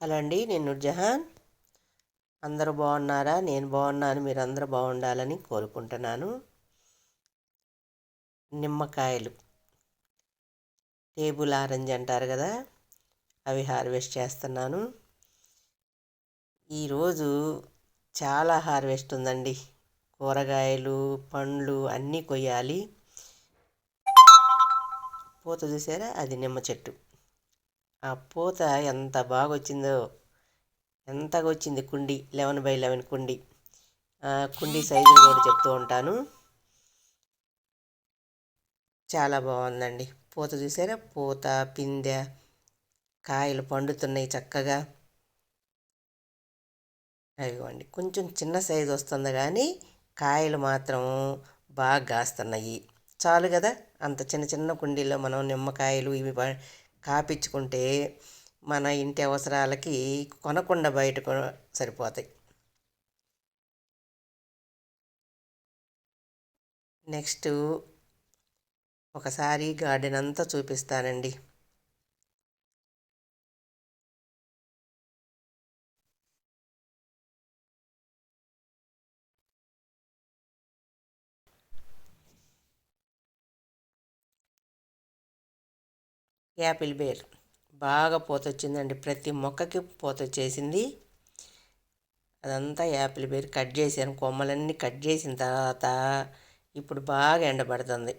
Hello అండి నేను నుర్జహాన్ అందరూ బాగున్నారా? నేను బాగున్నాను మీరు అందరూ బాగుండాలని కోరుకుంటున్నాను. నిమ్మకాయలు. టేబుల్ ఆరెంజ్ అంటారు కదా అవి హార్వెస్ట్ చేస్తున్నాను. ఈరోజు చాలా హార్వెస్ట్ ఉందండి. కూరగాయలు పండ్లు అన్నీ కొయ్యాలి. పూత చూసారా? అది నిమ్మ చెట్టు. ఆ పూత ఎంత బాగా వచ్చిందో ఎంతగా వచ్చింది కుండి? లెవెన్ బై లెవెన్ కుండి. కుండి సైజు కూడా చెప్తూ ఉంటాను. చాలా బాగుందండి పూత చూసారా? పూత పిందె కాయలు పండుతున్నాయి చక్కగా. అవిగోండి కొంచెం చిన్న సైజు వస్తుంది కానీ కాయలు మాత్రం బాగా కాస్తున్నాయి చాలు కదా అంత చిన్న చిన్న కుండీలో మనం నిమ్మకాయలు ఇవి కాపించుకుంటే మన ఇంటి అవసరాలకి కొనకుండా బయటకు సరిపోతాయి. నెక్స్ట్ ఒకసారి గార్డెన్ అంతా చూపిస్తానండి. యాపిల్ బేర్. బాగా పూత వచ్చిందండి ప్రతి మొక్కకి పూత వచ్చేసింది అదంతా యాపిల్ బేర్ కట్ చేశాను. కొమ్మలన్నీ కట్ చేసిన తర్వాత ఇప్పుడు బాగా ఎండబడుతుంది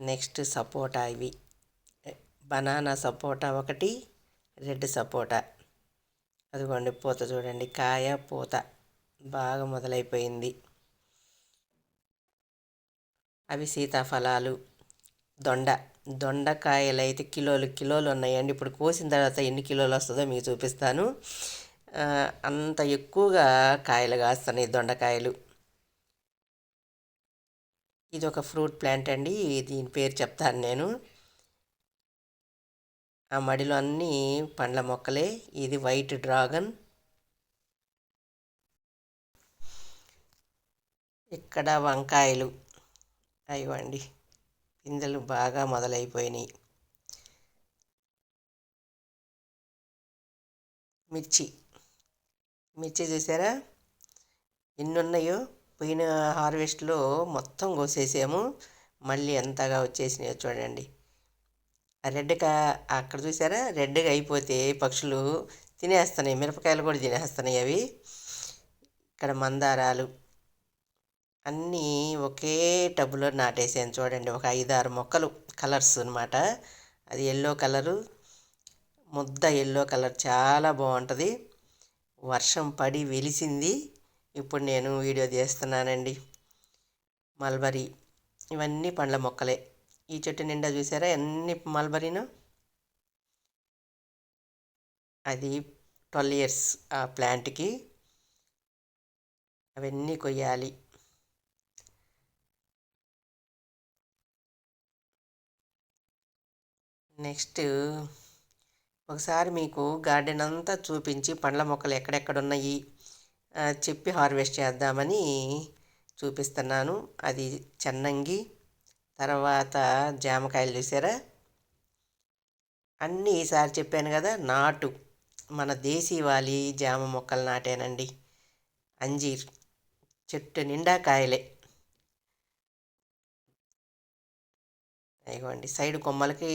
నెక్స్ట్ సపోటా ఇవి. బనానా సపోటా ఒకటి రెడ్ సపోటా. అదిగోండి పూత చూడండి. కాయ పూత. బాగా మొదలైపోయింది. అవి సీతాఫలాలు. దొండ. దొండకాయలు అయితే కిలోలు కిలోలు ఉన్నాయండి. ఇప్పుడు కోసిన తర్వాత ఎన్ని కిలోలు వస్తుందో మీకు చూపిస్తాను. అంత ఎక్కువగా కాయలు కాస్తున్నాయి దొండకాయలు. ఇది ఒక ఫ్రూట్ ప్లాంట్ అండి. దీని పేరు చెప్తాను నేను. ఆ మడిలో అన్నీ పండ్ల మొక్కలే. ఇది వైట్ డ్రాగన్. ఇక్కడ వంకాయలు. అయ్యండి పిందెలు బాగా మొదలైపోయినాయి. మిర్చి. మిర్చి చూసారా? ఎన్ని ఉన్నాయో పోయిన హార్వెస్ట్లో మొత్తం కోసేసాము. మళ్ళీ ఎంతగా వచ్చేసినాయో చూడండి. రెడ్గా అక్కడ చూసారా? రెడ్గా అయిపోతే పక్షులు తినేస్తున్నాయి. మిరపకాయలు కూడా తినేస్తున్నాయి అవి. ఇక్కడ మందారాలు. అన్నీ ఒకే టబ్బులో నాటేసాను. చూడండి ఒక ఐదు ఆరు మొక్కలు కలర్స్ అనమాట అది ఎల్లో కలరు ముద్ద ఎల్లో కలర్ చాలా బాగుంటుంది. వర్షం పడి వెలిసింది. ఇప్పుడు నేను వీడియో తీస్తున్నానండి. మల్బరీ. ఇవన్నీ పండ్ల మొక్కలే. ఈ చెట్టు నిండా చూసారా? ఎన్ని మల్బరీను? అది ట్వెల్వ్ ఇయర్స్ ఆ ప్లాంట్కి. అవన్నీ కొయ్యాలి. నెక్స్ట్ ఒకసారి మీకు గార్డెన్ అంతా చూపించి పండ్ల మొక్కలు ఎక్కడెక్కడ ఉన్నాయి చెప్పి హార్వెస్ట్ చేద్దామని చూపిస్తున్నాను. అది చెన్నంగి తర్వాత జామకాయలు చూసారా? అన్నీ ఈసారి చెప్పాను కదా నాటు. మన దేశీవాలి జామ మొక్కలు నాటానండి. అంజీర్ చెట్టు నిండా కాయలే. ఇగోండి సైడ్ కొమ్మలకి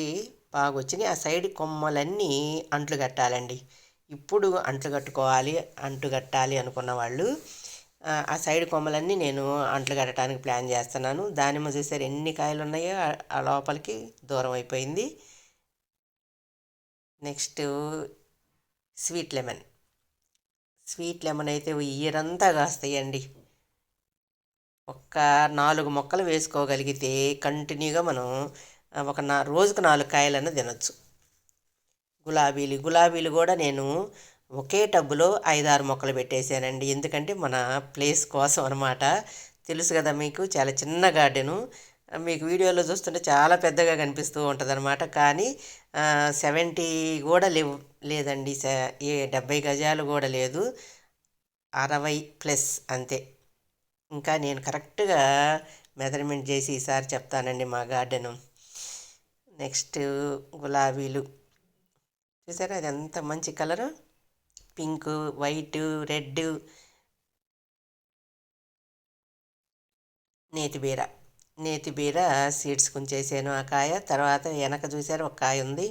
బాగా వచ్చినాయి ఆ సైడ్ కొమ్మలన్నీ అంట్లు కట్టాలండి. ఇప్పుడు అంట్లు కట్టుకోవాలి అంటు కట్టాలి అనుకున్న వాళ్ళు ఆ సైడ్ కొమ్మలన్నీ నేను అంట్లు కట్టడానికి ప్లాన్ చేస్తున్నాను. దానిమ్మ చూసారు ఎన్ని కాయలు ఉన్నాయో ఆ లోపలికి దూరం అయిపోయింది. Next sweet lemon. Sweet lemon అయితే ఇయర్ అంతా కాస్తాయండి. ఒక్క నాలుగు మొక్కలు వేసుకోగలిగితే కంటిన్యూగా మనం ఒక నా రోజుకు నాలుగు కాయలను తినొచ్చు. గులాబీలు గులాబీలు కూడా నేను ఒకే టబ్బులో ఐదారు మొక్కలు పెట్టేశానండి. ఎందుకంటే మన ప్లేస్ కోసం అనమాట తెలుసు కదా మీకు చాలా చిన్న గార్డెను. మీకు వీడియోలో చూస్తుంటే చాలా పెద్దగా కనిపిస్తూ ఉంటుంది అనమాట కానీ సెవెంటీ కూడా లేవు లేదండి. ఏ డెబ్బై గజాలు కూడా లేదు. అరవై ప్లస్ అంతే. ఇంకా నేను కరెక్ట్గా మెజర్మెంట్ చేసి ఈసారి చెప్తానండి మా గార్డెను. నెక్స్ట్ గులాబీలు. చూసారా? అది ఎంత మంచి కలరు. Pink white red. నేతిబీర నేతిబీర సీడ్స్ కుంచేసాను ఆ కాయ. తర్వాత వెనక చూసారు? ఒక కాయ ఉంది.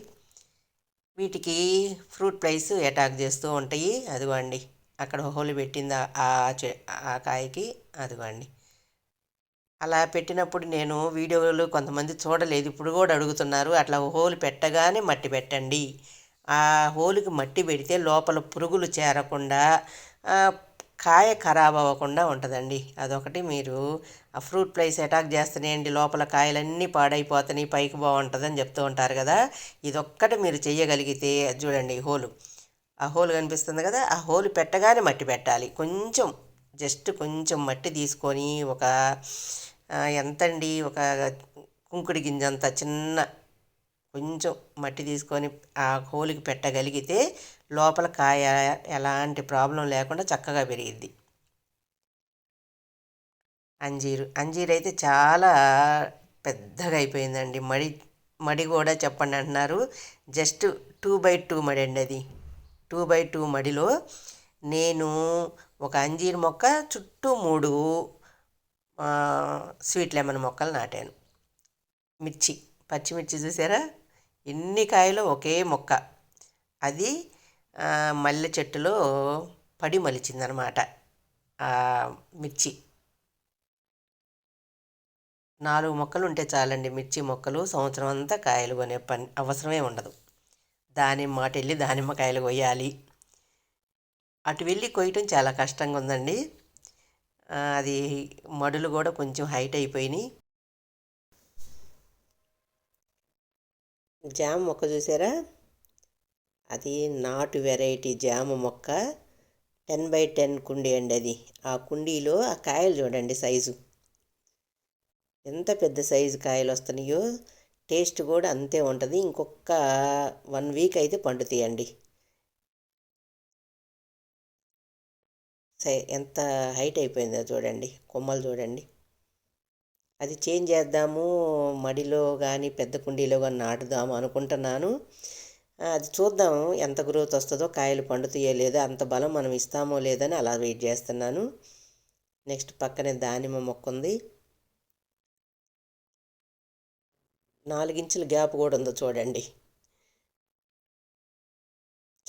వీటికి ఫ్రూట్ ఫ్లైస్ అటాక్ చేస్తూ ఉంటాయి. అదిగోండి. అక్కడ హోల్ పెట్టింది ఆ ఆ కాయకి. అదిగోండి. అలా పెట్టినప్పుడు నేను వీడియోలు కొంతమంది చూడలేదు. ఇప్పుడు కూడా అడుగుతున్నారు అట్లా హోల్ పెట్టగానే మట్టి పెట్టండి. ఆ హోల్కి మట్టి పెడితే లోపల పురుగులు చేరకుండా కాయ ఖరాబ్ అవ్వకుండా ఉంటుందండి. అదొకటి మీరు ఆ ఫ్రూట్ ప్లైస్ అటాక్ చేస్తున్నాయండి లోపల కాయలన్నీ పాడైపోతున్నాయి పైకి బాగుంటుందని చెప్తూ ఉంటారు కదా. ఇదొక్కటి మీరు చేయగలిగితే చూడండి హోలు. ఆ హోల్ కనిపిస్తుంది కదా ఆ హోల్ పెట్టగానే మట్టి పెట్టాలి. కొంచెం జస్ట్ కొంచెం మట్టి తీసుకొని ఒక ఎంతండి ఒక కుంకుడి గింజంత చిన్న కొంచెం మట్టి తీసుకొని ఆ కోలికి పెట్టగలిగితే లోపల కాయ ఎలాంటి ప్రాబ్లం లేకుండా చక్కగా పెరిగిద్ది. అంజీరు అంజీరు అయితే చాలా పెద్దగా అయిపోయిందండి. మడి మడి కూడా చెప్పండి అంటున్నారు. జస్ట్ టూ బై టూ మడి అండి అది. టూ బై టూ మడిలో నేను ఒక అంజీర్ మొక్క చుట్టూ మూడు స్వీట్ లెమన్ మొక్కలు నాటాను. మిర్చి పచ్చిమిర్చి చూసారా? ఎన్ని కాయలు ఒకే మొక్క. అది మల్లె చెట్టులో పడి మలిచిందనమాట. మిర్చి. నాలుగు మొక్కలు ఉంటే చాలండి మిర్చి మొక్కలు. సంవత్సరం అంతా కాయలు కొనే పని అవసరమే ఉండదు. దానిమ్మ అటు వెళ్ళి దానిమ్మ కాయలు కొయ్యాలి. అటు వెళ్ళి కొయ్యటం చాలా కష్టంగా ఉందండి. అది మడులు కూడా కొంచెం హైట్ అయిపోయినాయి. జామ మొక్క చూసారా? అది నాటు వెరైటీ జామ మొక్క. టెన్ బై టెన్ కుండీ అండి అది. ఆ కుండీలో ఆ కాయలు చూడండి సైజు. ఎంత పెద్ద సైజు కాయలు వస్తున్నాయో టేస్ట్ కూడా అంతే ఉంటుంది. ఇంకొక వన్ వీక్ అయితే పండుతాయండి. ఎంత హైట్ అయిపోయిందో చూడండి కొమ్మలు చూడండి. అది చేంజ్ చేద్దాము మడిలో కానీ పెద్ద కుండీలో కానీ నాటుదాము అనుకుంటున్నాను. అది చూద్దాం ఎంత గ్రోత్ వస్తుందో కాయలు పండుతాయో లేదో అంత బలం మనం ఇస్తామో లేదని అలా వెయిట్ చేస్తున్నాను. నెక్స్ట్ పక్కనే దానిమ్మ మొక్క ఉంది. నాలుగించుల గ్యాప్ కూడా ఉందో చూడండి.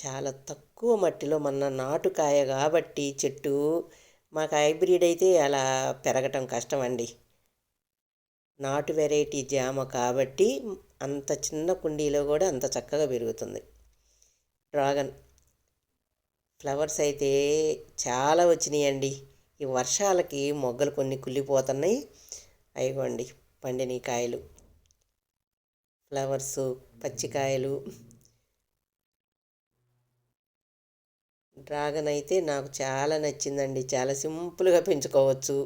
చాలా తక్కువ మట్టిలో మన నాటుకాయ కాబట్టి చెట్టు మాకు హైబ్రిడ్ అయితే అలా పెరగటం కష్టం అండి నాటు వెరైటీ జామ కాబట్టి అంత చిన్న కుండీలో కూడా అంత చక్కగా పెరుగుతుంది. డ్రాగన్ ఫ్లవర్స్ అయితే చాలా వచ్చినాయండి. ఈ వర్షాలకి మొగ్గలు కొన్ని కుళ్ళిపోతున్నాయి. అయిగోండి పండిన కాయలు ఫ్లవర్స్ పచ్చికాయలు డ్రాగన్ అయితే నాకు చాలా నచ్చిందండి. చాలా సింపుల్గా పెంచుకోవచ్చు.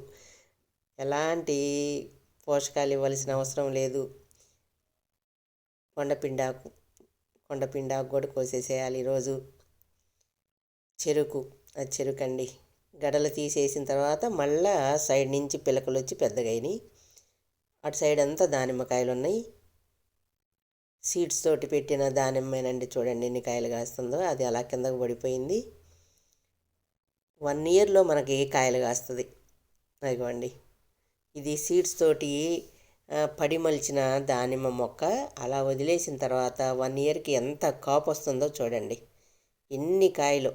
ఎలాంటి పోషకాలు ఇవ్వాల్సిన అవసరం లేదు. కొండపిండాకు కొండపిండాకు కూడా కోసేసేయాలి ఈరోజు. చెరుకు అది చెరుకు అండి గడలు తీసేసిన తర్వాత మళ్ళా సైడ్ నుంచి పిలకలు వచ్చి పెద్దగైనాయి. అటు సైడ్ అంతా దానిమ్మకాయలు ఉన్నాయి సీడ్స్ తోటి పెట్టిన దానిమ్మేనండి చూడండి ఎన్ని కాయలు కాస్తుందో. అది అలా కిందకు పడిపోయింది. వన్ ఇయర్లో మనకి కాయలు కాస్తుంది? అదిగోండి. ఇది సీడ్స్ తోటి పడిమలిచిన దానిమ్మ మొక్క అలా వదిలేసిన తర్వాత వన్ ఇయర్కి ఎంత కాపు వస్తుందో చూడండి. ఎన్ని కాయలు?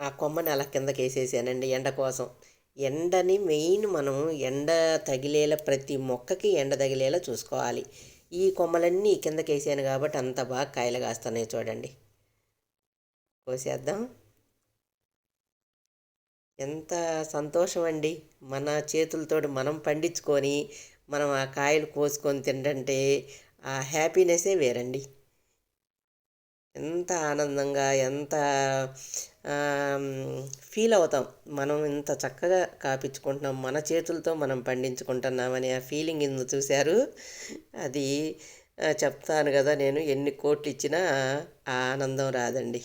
ఆ కొమ్మని అలా కిందకి వేసేసానండి ఎండ కోసం. ఎండని మెయిన్ మనం ఎండ తగిలేలా ప్రతి మొక్కకి ఎండ తగిలేలా చూసుకోవాలి. ఈ కొమ్మలన్నీ కిందకి వేసాను కాబట్టి అంత బాగా కాయలు కాస్తున్నాయి చూడండి. కోసేద్దాం. ఎంత సంతోషం అండి. మన చేతులతో మనం పండించుకొని మనం ఆ కాయలు కోసుకొని తింటే ఆ హ్యాపీనెస్సే వేరండి. ఎంత ఆనందంగా ఎంత ఫీల్ అవుతాం. మనం ఇంత చక్కగా కాపించుకుంటున్నాం. మన చేతులతో మనం పండించుకుంటున్నామని ఆ ఫీలింగ్ ఇందు చూశారు. అది చెప్తాను కదా నేను ఎన్ని కోట్లు ఇచ్చినా ఆనందం రాదండి.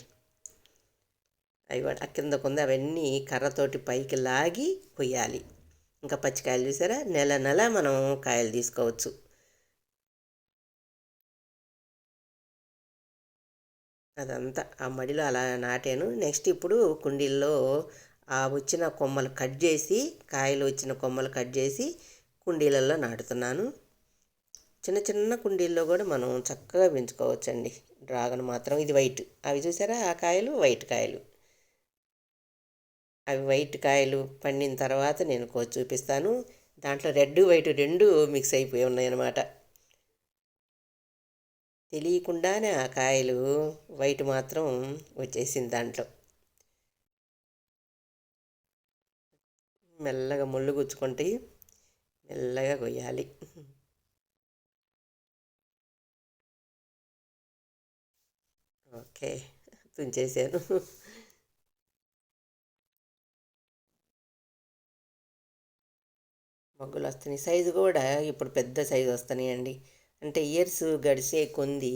అవి ఆ కిందకుంది అవన్నీ కర్రతోటి పైకి లాగి కొయ్యాలి. ఇంకా పచ్చికాయలు చూసారా? నెల నెల మనం కాయలు తీసుకోవచ్చు. అదంతా ఆ మడిలో అలా నాటాను. నెక్స్ట్ ఇప్పుడు కుండీల్లో ఆ వచ్చిన కొమ్మలు కట్ చేసి కాయలు వచ్చిన కొమ్మలు కట్ చేసి కుండీలలో నాటుతున్నాను. చిన్న చిన్న కుండీల్లో కూడా మనం చక్కగా పెంచుకోవచ్చండి. డ్రాగన్ మాత్రం ఇది వైట్. అవి చూసారా? ఆ కాయలు వైట్ కాయలు. అవి వైట్ కాయలు పండిన తర్వాత నేను కోసి చూపిస్తాను. దాంట్లో రెడ్ వైట్ రెండు మిక్స్ అయిపోయి ఉన్నాయన్నమాట. తెలియకుండానే ఆ కాయలు వైట్ మాత్రం వచ్చేసింది దాంట్లో. మెల్లగా ముళ్ళు గుచ్చుకుంటే మెల్లగా కొయ్యాలి. ఓకే తుంచేసాను. మొగ్గులు వస్తున్నాయి. సైజు కూడా ఇప్పుడు పెద్ద సైజు వస్తున్నాయండి. అంటే ఇయర్స్ గడిచే కొంది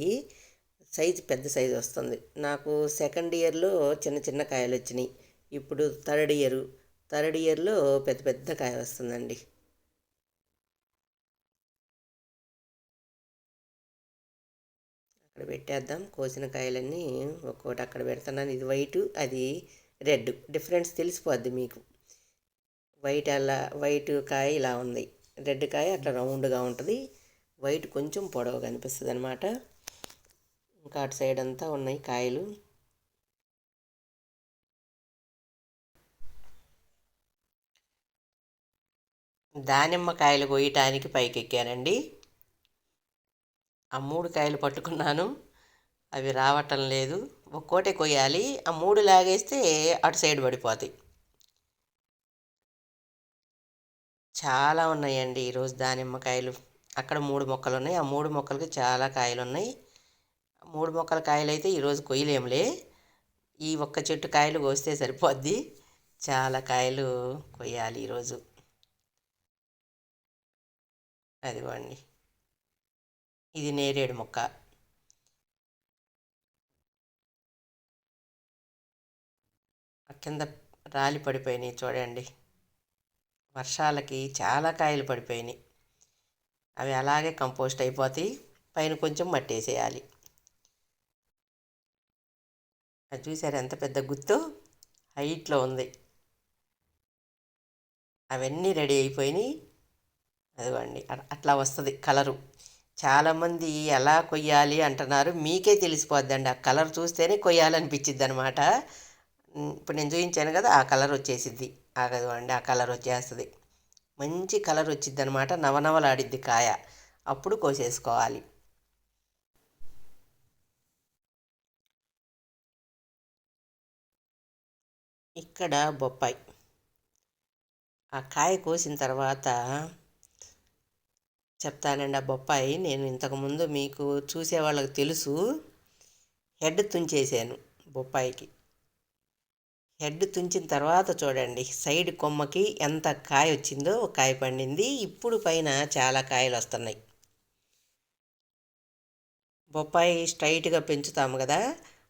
సైజు పెద్ద సైజు వస్తుంది. నాకు సెకండ్ ఇయర్లో చిన్న చిన్న కాయలు వచ్చినాయి. ఇప్పుడు థర్డ్ ఇయర్. థర్డ్ ఇయర్లో పెద్ద పెద్ద కాయ వస్తుందండి. అక్కడ పెట్టేద్దాం. కోసిన కాయలన్నీ ఒక్కొక్కటి అక్కడ పెడుతున్నాను. ఇది వైట్ అది రెడ్ డిఫరెన్స్ తెలిసిపోద్ది మీకు. వైట్ అలా వైట్ కాయ ఇలా ఉంది. రెడ్ కాయ అట్లా రౌండ్గా ఉంటుంది. వైట్ కొంచెం పొడవు కనిపిస్తుంది అనమాట ఇంకా అటు సైడ్ అంతా ఉన్నాయి కాయలు. దానిమ్మ కాయలు కొయ్యటానికి పైకి ఎక్కానండి ఆ మూడు కాయలు పట్టుకున్నాను. అవి రావటం లేదు. ఒక్కోటే కొయ్యాలి. ఆ మూడు లాగేస్తే అటు సైడ్ పడిపోతాయి. చాలా ఉన్నాయండి ఈరోజు దానిమ్మకాయలు అక్కడ మూడు మొక్కలు ఉన్నాయి ఆ మూడు మొక్కలకి చాలా కాయలు ఉన్నాయి మూడు మొక్కల కాయలు అయితే ఈరోజు కొయ్యలేములే. ఈ ఒక్క చెట్టు కాయలు కోస్తే సరిపోద్ది. చాలా కాయలు కొయ్యాలి ఈరోజు అదిగోండి. ఇది నేరేడు మొక్క. కింద రాలి పడిపోయినాయి చూడండి. వర్షాలకి చాలా కాయలు పడిపోయినాయి. అవి అలాగే కంపోస్ట్ అయిపోతాయి. పైన కొంచెం మట్టి వేసేయాలి. అది చూసారు ఎంత పెద్ద గుత్తు? హైట్లో ఉంది. అవన్నీ రెడీ అయిపోయినాయి. అదిగోండి అట్లా వస్తుంది కలరు. చాలామంది ఎలా కొయ్యాలి అంటున్నారు. మీకే తెలిసిపోద్దండి. ఆ కలర్ చూస్తేనే కొయ్యాలనిపించిద్ది అనమాట ఇప్పుడు నేను చూపించాను కదా ఆ కలర్ వచ్చేసిద్ది. ఆగదండి ఆ కలర్ వచ్చేస్తుంది. మంచి కలర్ వచ్చింది అనమాట నవనవలాడిద్ది కాయ. అప్పుడు కోసేసుకోవాలి. ఇక్కడ బొప్పాయి. ఆ కాయ కోసిన తర్వాత చెప్తానండి ఆ బొప్పాయి నేను ఇంతకుముందు మీకు చూసే వాళ్ళకి తెలుసు. హెడ్ తుంచేసాను బొప్పాయికి. హెడ్ తుంచిన తర్వాత చూడండి సైడ్ కొమ్మకి ఎంత కాయ వచ్చిందో ఒక కాయ పండింది. ఇప్పుడు పైన చాలా కాయలు వస్తున్నాయి. బొప్పాయి స్ట్రైట్గా పెంచుతాము కదా.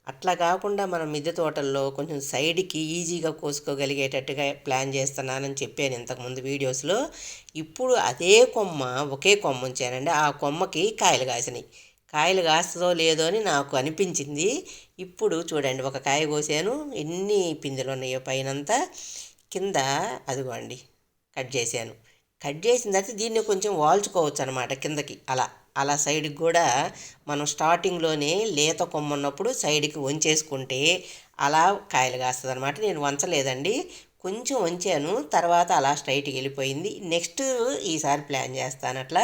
అట్లా కాకుండా మనం మిద్దె తోటల్లో కొంచెం సైడ్కి ఈజీగా కోసుకోగలిగేటట్టుగా ప్లాన్ చేస్తున్నానని చెప్పాను ఇంతకుముందు వీడియోస్లో. ఇప్పుడు అదే కొమ్మ ఒకే కొమ్మ ఉంచానండి. ఆ కొమ్మకి కాయలు కాసినాయి. కాయలు కాస్తుందో లేదో అని నాకు అనిపించింది. ఇప్పుడు చూడండి ఒక కాయ కోసాను. ఎన్ని పిందెలు ఉన్నాయో పైనంతా కింద అదిగోండి కట్ చేశాను. కట్ చేసిన తర్వాత దీన్ని కొంచెం వాల్చుకోవచ్చు అనమాట కిందకి అలా. అలా సైడ్కి కూడా మనం స్టార్టింగ్లోనే లేత కొమ్మన్నప్పుడు సైడ్కి వంచేసుకుంటే అలా కాయలు కాస్తుంది అనమాట నేను వంచలేదండి. కొంచెం వంచాను తర్వాత అలా స్ట్రైట్కి వెళ్ళిపోయింది. నెక్స్ట్ ఈసారి ప్లాన్ చేస్తాను అట్లా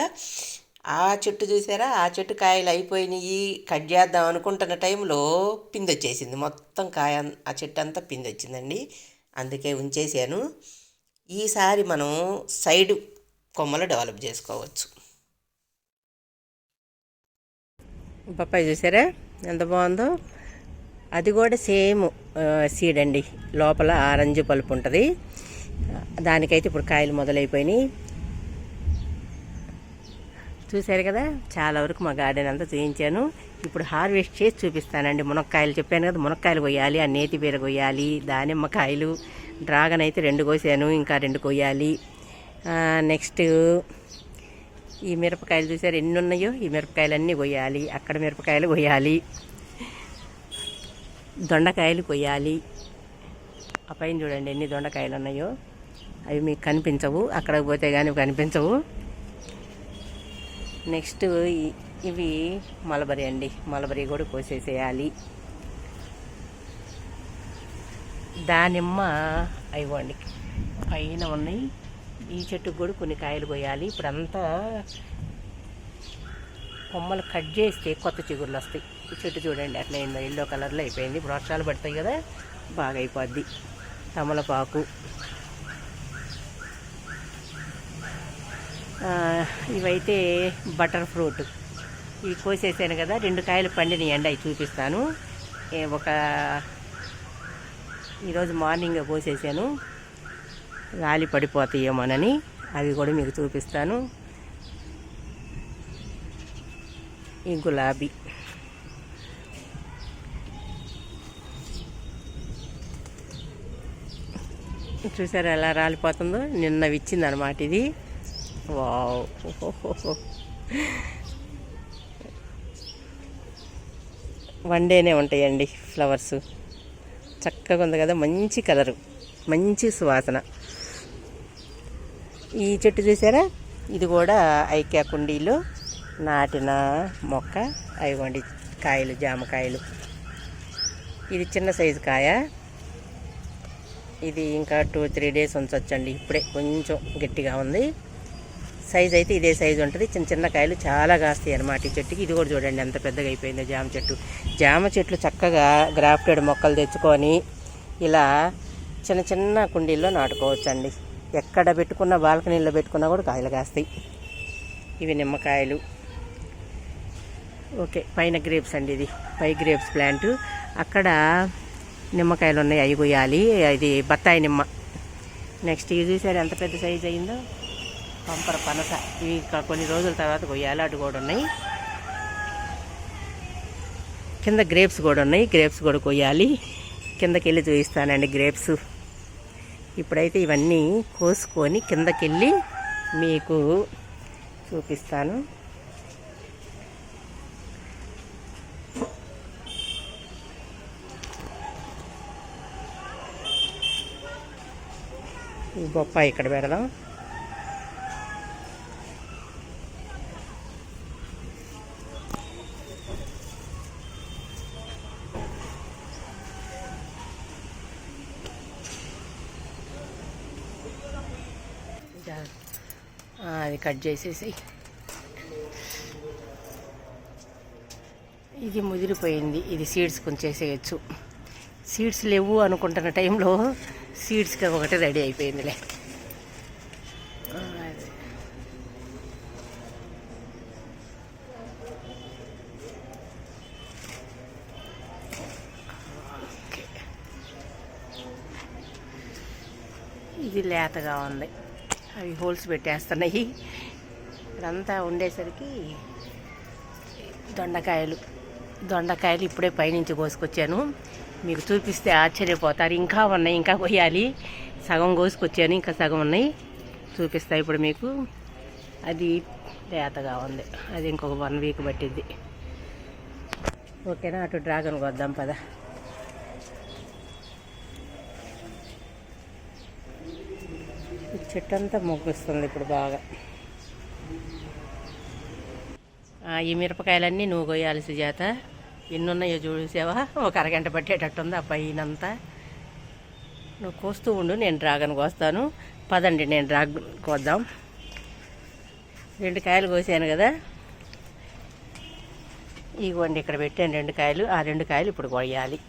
ఆ చెట్టు చూసారా? ఆ చెట్టు కాయలు అయిపోయినాయి. కట్ చేద్దాం అనుకుంటున్న టైంలో పిందొచ్చేసింది మొత్తం కాయ ఆ చెట్టు అంతా పిందొచ్చిందండి అందుకే ఉంచేసాను. ఈసారి మనం సైడ్ కొమ్మలు డెవలప్ చేసుకోవచ్చు. పప్పాయి చూసారా? ఎంత బాగుందో? అది కూడా సేమ్ సీడ్ అండి లోపల ఆరెంజ్ పలుపు ఉంటుంది. దానికైతే ఇప్పుడు కాయలు మొదలైపోయినాయి. చూశారు కదా? చాలా వరకు మా గార్డెన్ అంతా చేయించాను. ఇప్పుడు హార్వెస్ట్ చేసి చూపిస్తానండి. మునక్కాయలు చెప్పాను కదా మునక్కాయలు కొయ్యాలి ఆ నేతి బీర కొయ్యాలి దానిమ్మకాయలు డ్రాగన్ అయితే రెండు కోసాను ఇంకా రెండు కొయ్యాలి. నెక్స్ట్ ఈ మిరపకాయలు చూసారు ఎన్ని ఉన్నాయో? ఈ మిరపకాయలన్నీ కొయ్యాలి అక్కడ మిరపకాయలు కొయ్యాలి దొండకాయలు కొయ్యాలి. ఆ పైన చూడండి ఎన్ని దొండకాయలు ఉన్నాయో. అవి మీకు కనిపించవు అక్కడికి పోతే కానీ కనిపించవు. నెక్స్ట్ ఇవి మలబరి అండి. మలబరి కూడా కోసేసేయాలి. దానిమ్మ అయివ్వండి పైన ఉన్నాయి. ఈ చెట్టుకు కూడా కొన్ని కాయలు కొయ్యాలి ఇప్పుడంతా కొమ్మలు కట్ చేస్తే కొత్త చిగుర్లు వస్తాయి. ఈ చెట్టు చూడండి అట్లా ఎల్లో కలర్లో అయిపోయింది. ఇప్పుడు వర్షాలు పడతాయి కదా బాగా అయిపోద్ది. తమలపాకు. ఇవైతే బటర్ ఫ్రూట్. ఇవి కోసేసాను కదా రెండు కాయలు పండిన అవి చూపిస్తాను. ఒక ఈరోజు మార్నింగ్ కోసేసాను. రాలి పడిపోతాయేమోనని అవి కూడా మీకు చూపిస్తాను. ఈ గులాబీ. చూసారా ఎలా రాలిపోతుందో? నిన్న విచ్చింది అనమాట ఇది. వావ్ వన్ డేనే ఉంటాయండి ఫ్లవర్స్. చక్కగా ఉంది కదా మంచి కలరు మంచి సువాసన. ఈ చెట్టు చూసారా? ఇది కూడా ఐక్యా కుండీలో నాటిన మొక్క అవి కాయలు జామకాయలు ఇది చిన్న సైజు కాయ. ఇది ఇంకా టూ త్రీ డేస్ ఉంచవచ్చండి ఇప్పుడే కొంచెం గట్టిగా ఉంది. సైజ్ అయితే ఇదే సైజు ఉంటుంది. చిన్న చిన్న కాయలు చాలా కాస్తాయి అన్నమాట. ఈ చెట్టుకి ఇది కూడా చూడండి ఎంత పెద్దగా అయిపోయిందో జామ చెట్టు. జామ చెట్లు చక్కగా గ్రాఫ్టెడ్ మొక్కలు తెచ్చుకొని ఇలా చిన్న చిన్న కుండీల్లో నాటుకోవచ్చండి. ఎక్కడ పెట్టుకున్న బాల్కనీలో పెట్టుకున్నా కూడా కాయలు కాస్తాయి. ఇవి నిమ్మకాయలు. ఓకే పైన గ్రేప్స్ అండి ఇది. పై గ్రేప్స్ ప్లాంట్. అక్కడ నిమ్మకాయలు ఉన్నాయి అవి కొయ్యాలి. అది బత్తాయి నిమ్మ. నెక్స్ట్ ఇది చూసారు ఎంత పెద్ద సైజ్ అయిందో? పంపర పనస. ఇవి ఇక్కడ కొన్ని రోజుల తర్వాత కొయ్యాలి అటు కూడా ఉన్నాయి. కింద గ్రేప్స్ కూడా ఉన్నాయి. గ్రేప్స్ కూడా కొయ్యాలి. కిందకి వెళ్ళి చూపిస్తానండి గ్రేప్స్. ఇప్పుడైతే ఇవన్నీ కోసుకొని కిందకి వెళ్ళి మీకు చూపిస్తాను. ఈ బొప్పాయి ఇక్కడ పెడదాం జా- ఆ, అది కట్ చేసేసి ఇది ముదిరిపోయింది. ఇది సీడ్స్ కొంచేసేయచ్చు. సీడ్స్ లేవు అనుకుంటున్న టైంలో సీడ్స్కి ఒకటి రెడీ అయిపోయిందిలే. ఇది లేతగా ఉంది. హోల్స్ పెట్టేస్తున్నాయి. ఇదంతా ఉండేసరికి దొండకాయలు. దొండకాయలు ఇప్పుడే పైనుంచి కోసుకొచ్చాను. మీకు చూపిస్తే ఆశ్చర్యపోతారు. ఇంకా ఉన్నాయి ఇంకా కొయ్యాలి. సగం కోసుకొచ్చాను ఇంకా సగం ఉన్నాయి. చూపిస్తా ఇప్పుడు మీకు. అది లేతగా ఉంది. అది ఇంకొక వన్ వీక్ పట్టింది ఓకేనా? అటు డ్రాగన్ కొద్దాం పదా. చెట్టు అంతా మొగ్గుస్తుంది ఇప్పుడు బాగా. ఈ మిరపకాయలన్నీ నువ్వు కొయ్యాలి సుజాత. ఎన్ని ఉన్నాయో చూసావా ఒక అరగంట పట్టేటట్టుంది ఆ పైనంతా. నువ్వు కోస్తూ ఉండు నేను డ్రాగన్ కోస్తాను. పదండి నేను డ్రాగన్ కోద్దాం. రెండు కాయలు కోసాను కదా. ఇగోండి ఇక్కడ పెట్టాను రెండు కాయలు. ఆ రెండు కాయలు ఇప్పుడు కొయ్యాలి.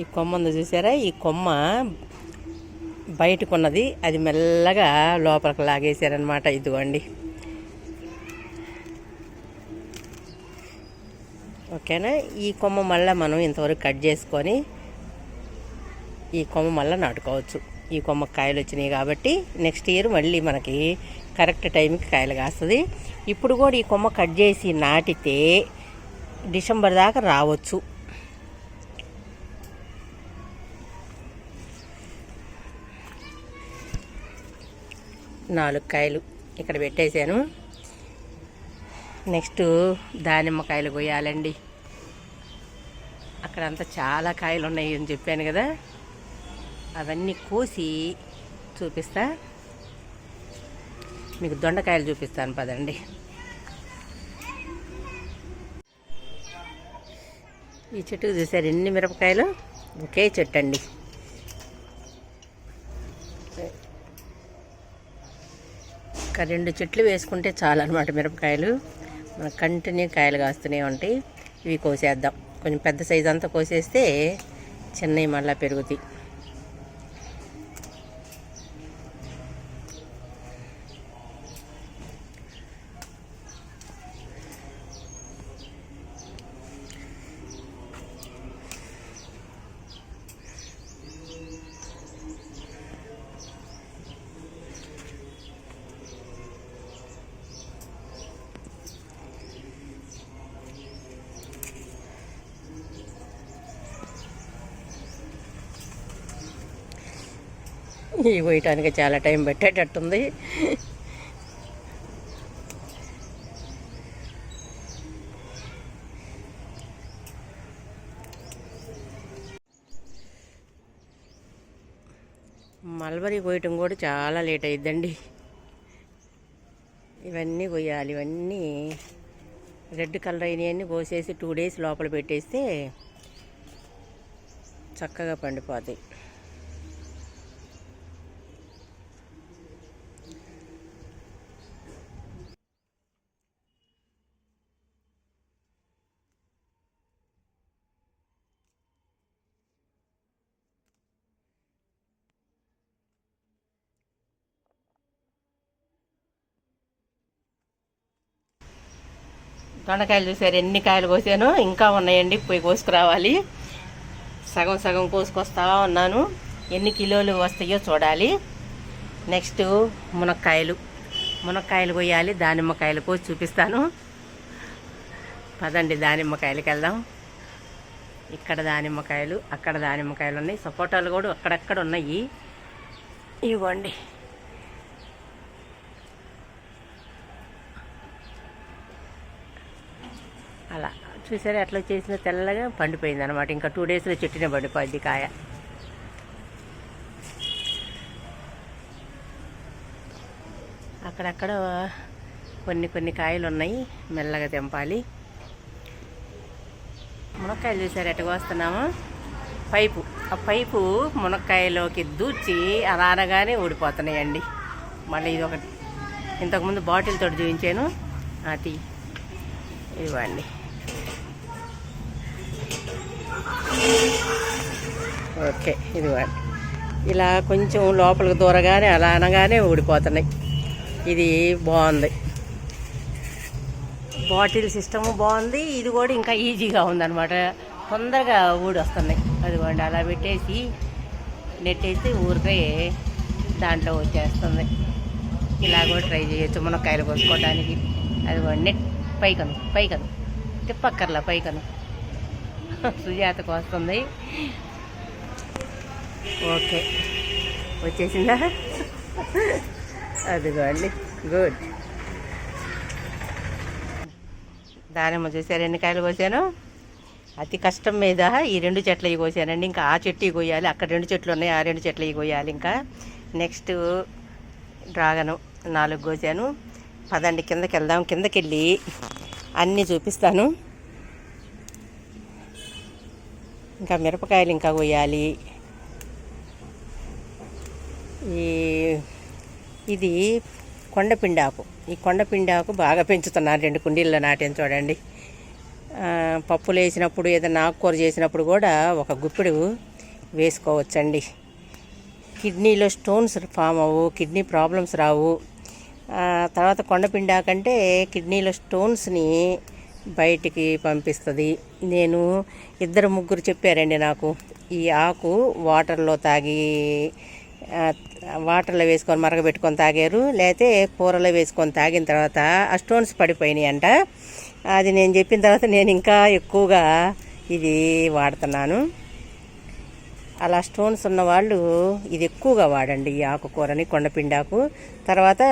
ఈ కొమ్మ ఉంది చూసారా? ఈ కొమ్మ బయటకున్నది అది మెల్లగా లోపలికి లాగేశారనమాట ఇదిగోండి. ఓకేనా? ఈ కొమ్మ మళ్ళీ మనం ఇంతవరకు కట్ చేసుకొని ఈ కొమ్మ మళ్ళీ నాటుకోవచ్చు. ఈ కొమ్మ కాయలు వచ్చినాయి కాబట్టి నెక్స్ట్ ఇయర్ మళ్ళీ మనకి కరెక్ట్ టైంకి కాయలు కాస్తుంది. ఇప్పుడు కూడా ఈ కొమ్మ కట్ చేసి నాటితే డిసెంబర్ దాకా రావచ్చు. నాలుగు కాయలు ఇక్కడ పెట్టేశాను. నెక్స్ట్ దానిమ్మకాయలు కొయ్యాలండి. అక్కడంతా చాలా కాయలు ఉన్నాయి అని చెప్పాను కదా. అవన్నీ కోసి చూపిస్తా. మీకు దొండకాయలు చూపిస్తాను పదండి. ఈ చెట్టుకు చూసారు ఎన్ని మిరపకాయలు? ఒకే చెట్టు అండి. ఒక రెండు చెట్లు వేసుకుంటే చాలన్నమాట మిరపకాయలు. మన కంటిన్యూ కాయలు కాస్తూనే ఉంటాయి. ఇవి కోసేద్దాం. కొంచెం పెద్ద సైజు అంతా కోసేస్తే చిన్నవి మళ్ళీ పెరుగుతాయి. ఇవి పోయటానికి చాలా టైం పెట్టేటట్టుంది. మల్బరీ కోయటం కూడా చాలా లేట్ అయిద్దండి. ఇవన్నీ కొయ్యాలి ఇవన్నీ రెడ్ కలర్ అయినవన్నీ కోసేసి టూ డేస్ లోపల పెట్టేస్తే చక్కగా పండిపోతాయి. దొండకాయలు చూసారు. ఎన్ని కాయలు కోసాను ఇంకా ఉన్నాయండి. పోయి కోసుకురావాలి. సగం సగం కోసుకొస్తా ఉన్నాను. ఎన్ని కిలోలు వస్తాయో చూడాలి. నెక్స్ట్ మునక్కాయలు. మునక్కాయలు కొయ్యాలి. దానిమ్మకాయలు కోసి చూపిస్తాను. పదండి దానిమ్మకాయలకి వెళ్దాం. ఇక్కడ దానిమ్మకాయలు అక్కడ దానిమ్మకాయలు ఉన్నాయి. సపోటాలు కూడా అక్కడక్కడ ఉన్నాయి. ఇవ్వండి అలా చూసారా ఎట్లా చేసిన తెల్లగా పండిపోయింది అనమాట ఇంకా టూ డేస్లో చెట్టునే పండిపోయింది కాయ. అక్కడక్కడ కొన్ని కొన్ని కాయలు ఉన్నాయి మెల్లగా తెంపాలి. మునక్కాయలు చూసారు ఎట్ట కోస్తున్నాము పైపు. ఆ పైపు మునక్కాయలోకి దూర్చి అలా అనగానే ఊడిపోతున్నాయండి. మళ్ళీ ఇది ఒకటి. ఇంతకుముందు బాటిల్ తోటి చూపించాను. అది ఇవ్వండి ఓకే ఇదిగో. ఇలా కొంచెం లోపలికి దూరగానే అలా అనగానే ఊడిపోతున్నాయి. ఇది బాగుంది. బాటిల్ సిస్టము బాగుంది. ఇది కూడా ఇంకా ఈజీగా ఉందన్నమాట. తొందరగా ఊడి వస్తున్నాయి అదిగోండి అలా పెట్టేసి నెట్టేసి ఊరికే దాంట్లో వచ్చేస్తుంది. ఇలా కూడా ట్రై చేయొచ్చు మునక్కాయలు కోసుకోవడానికి అదిగోండి నెట్ పైకను పైకను తిప్పక్కర్లా పైకను. సుజాతకు వస్తుంది ఓకే. వచ్చేసిందా? అదిగోండి. గుడ్. దానిమ్మ చూసారు ఎన్ని కాయలు కోసాను? అతి కష్టం మీద ఈ రెండు చెట్లు ఇవి కోసానండి. ఇంకా ఆ చెట్టు ఇవి కోయాలి అక్కడ రెండు చెట్లు ఉన్నాయి ఆ రెండు చెట్లు ఇవి కోయాలి ఇంకా. నెక్స్ట్ డ్రాగను నాలుగు కోసాను. పదండి కిందకి వెళ్దాం కిందకి వెళ్ళి అన్నీ చూపిస్తాను. ఇంకా మిరపకాయలు ఇంకా కొయ్యాలి. ఈ ఇది కొండపిండాకు ఈ కొండపిండాకు బాగా పెంచుతున్నారు రెండు కుండీల్లో నాటాను చూడండి. పప్పులు వేసినప్పుడు ఏదైనా ఆకుకూర చేసినప్పుడు కూడా ఒక గుప్పిడు వేసుకోవచ్చండి. కిడ్నీలో స్టోన్స్ ఫామ్ అవ్వు కిడ్నీ ప్రాబ్లమ్స్ రావు. తర్వాత కొండపిండాకంటే కిడ్నీలో స్టోన్స్ని బయటికి పంపిస్తుంది. నేను ఇద్దరు ముగ్గురు చెప్పారండి నాకు. ఈ ఆకు వాటర్లో తాగి వాటర్లో వేసుకొని మరగబెట్టుకొని తాగారు. లేకపోతే కూరలో వేసుకొని తాగిన తర్వాత ఆ స్టోన్స్ పడిపోయినాయి అంట అది నేను చెప్పిన తర్వాత నేను ఇంకా ఎక్కువగా ఇది వాడుతున్నాను. అలా స్టోన్స్ ఉన్న వాళ్ళు ఇది ఎక్కువగా వాడండి ఈ ఆకుకూరని కొండపిండాకు. తర్వాత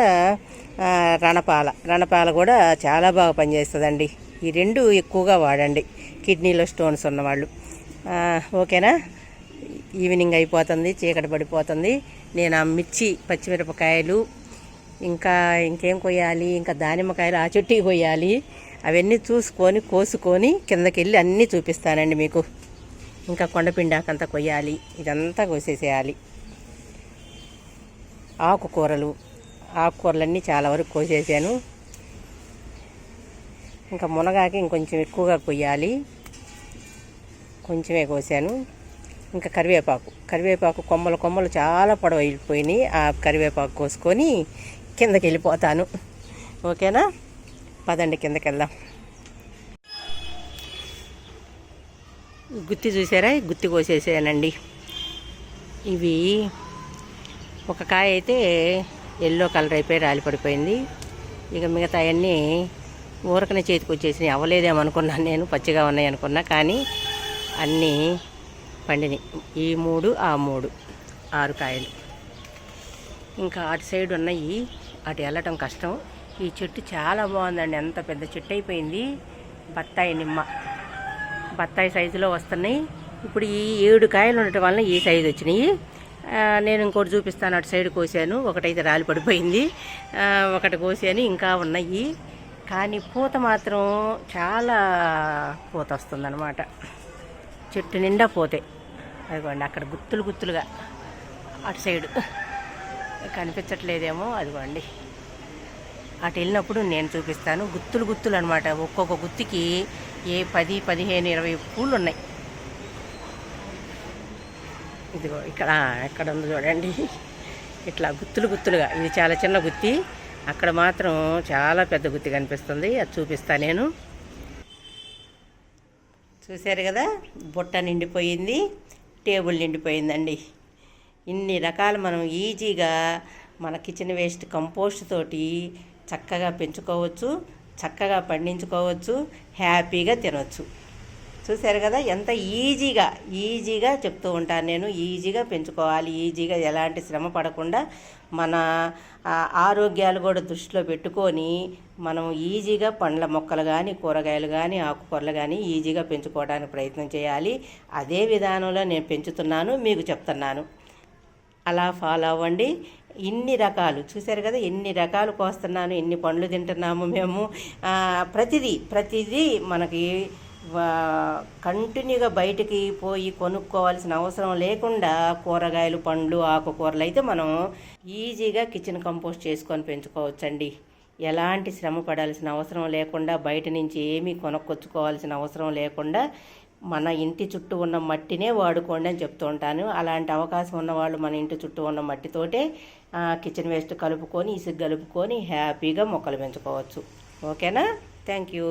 రణపాల. రణపాల కూడా చాలా బాగా పనిచేస్తుందండి. ఈ రెండు ఎక్కువగా వాడండి. కిడ్నీలో స్టోన్స్ ఉన్నవాళ్ళు. ఓకేనా? ఈవినింగ్ అయిపోతుంది చీకటి పడిపోతుంది. నేను ఆ మిర్చి పచ్చిమిరపకాయలు ఇంకా ఇంకేం కొయ్యాలి ఇంకా దానిమ్మకాయలు ఆ చెట్టుకి కొయ్యాలి. అవన్నీ చూసుకొని కోసుకొని కిందకి వెళ్ళి అన్నీ చూపిస్తానండి మీకు. ఇంకా కొండపిండాకంతా కొయ్యాలి. ఇదంతా కోసేసేయాలి. ఆకుకూరలు. ఆకుకూరలన్నీ చాలా వరకు కోసేసాను. ఇంకా మునగాకి ఇంకొంచెం ఎక్కువగా కొయ్యాలి. కొంచెమే కోసాను. ఇంకా కరివేపాకు. కరివేపాకు కొమ్మలు కొమ్మలు చాలా పొడవ వెళ్ళిపోయినాయి ఆ కరివేపాకు కోసుకొని కిందకి వెళ్ళిపోతాను. ఓకేనా? పదండి కిందకి వెళ్దాం గుత్తి చూసారా? గుత్తి కోసేసానండి. ఇవి ఒక కాయ అయితే ఎల్లో కలర్ అయిపోయి రాలి పడిపోయింది ఇక మిగతా అన్నీ ఊరకనే చేతికి వచ్చేసినాయి. అవ్వలేదేమనుకున్నాను నేను పచ్చిగా ఉన్నాయి అనుకున్నా కానీ అన్నీ పండినాయి. ఈ మూడు ఆ మూడు ఆరు కాయలు. ఇంకా అటు సైడ్ ఉన్నాయి. అటు వెళ్ళటం కష్టం. ఈ చెట్టు చాలా బాగుందండి. ఎంత పెద్ద చెట్టు అయిపోయింది. బత్తాయి నిమ్మ. బత్తాయి సైజులో వస్తున్నాయి. ఇప్పుడు ఈ ఏడు కాయలు ఉండటం వలన ఈ సైజు వచ్చినాయి. నేను ఇంకోటి చూపిస్తాను. అటు సైడ్ కోసాను. ఒకటైతే రాలి పడిపోయింది. ఒకటి కోసాను. ఇంకా ఉన్నాయి. కానీ పూత మాత్రం చాలా పూత వస్తుందన్నమాట. చెట్టు నిండా పోతే. అదిగోండి అక్కడ గుత్తులు గుత్తులుగా అటు సైడు కనిపించట్లేదేమో అదిగోండి. అటు వెళ్ళినప్పుడు నేను చూపిస్తాను. గుత్తులు గుత్తులు అనమాట ఒక్కొక్క గుత్తికి ఏ పది పదిహేను ఇరవై పూలు ఉన్నాయి. ఇదిగో ఇక్కడ ఎక్కడ ఉంది చూడండి. ఇట్లా గుత్తులు గుత్తులుగా. ఇది చాలా చిన్న గుత్తి. అక్కడ మాత్రం చాలా పెద్ద గుత్తి కనిపిస్తుంది. అది చూపిస్తా నేను. చూశారు కదా? బుట్ట నిండిపోయింది. టేబుల్ నిండిపోయిందండి. ఇన్ని రకాలు మనం ఈజీగా మన కిచెన్ వేస్ట్ కంపోస్ట్ తోటి చక్కగా పెంచుకోవచ్చు చక్కగా పండించుకోవచ్చు హ్యాపీగా తినవచ్చు చూశారు కదా ఎంత ఈజీగా ఈజీగా చెప్తూ ఉంటాను నేను. ఈజీగా పెంచుకోవాలి ఈజీగా ఎలాంటి శ్రమ పడకుండా మన ఆరోగ్యాలు కూడా దృష్టిలో పెట్టుకొని మనం ఈజీగా పండ్ల మొక్కలు కానీ కూరగాయలు కానీ ఆకుకూరలు కానీ ఈజీగా పెంచుకోవడానికి ప్రయత్నం చేయాలి. అదే విధానంలో నేను పెంచుతున్నాను మీకు చెప్తున్నాను. అలా ఫాలో అవ్వండి. ఇన్ని రకాలు చూశారు కదా ఎన్ని రకాలు కోస్తున్నాను ఎన్ని పండ్లు తింటున్నాము మేము. ప్రతిదీ ప్రతిదీ మనకి కంటిన్యూగా బయటికి పోయి కొనుక్కోవాల్సిన అవసరం లేకుండా కూరగాయలు పండ్లు ఆకుకూరలు అయితే మనం ఈజీగా కిచెన్ కంపోస్ట్ చేసుకొని పెంచుకోవచ్చండి. ఎలాంటి శ్రమ పడాల్సిన అవసరం లేకుండా బయట నుంచి ఏమీ కొనుక్కొచ్చుకోవాల్సిన అవసరం లేకుండా మన ఇంటి చుట్టూ ఉన్న మట్టినే వాడుకోండి అని చెప్తూ ఉంటాను. అలాంటి అవకాశం ఉన్నవాళ్ళు మన ఇంటి చుట్టూ ఉన్న మట్టితోటే కిచెన్ వేస్ట్ కలుపుకొని ఇసుగు కలుపుకొని హ్యాపీగా మొక్కలు పెంచుకోవచ్చు. ఓకేనా? Thank you.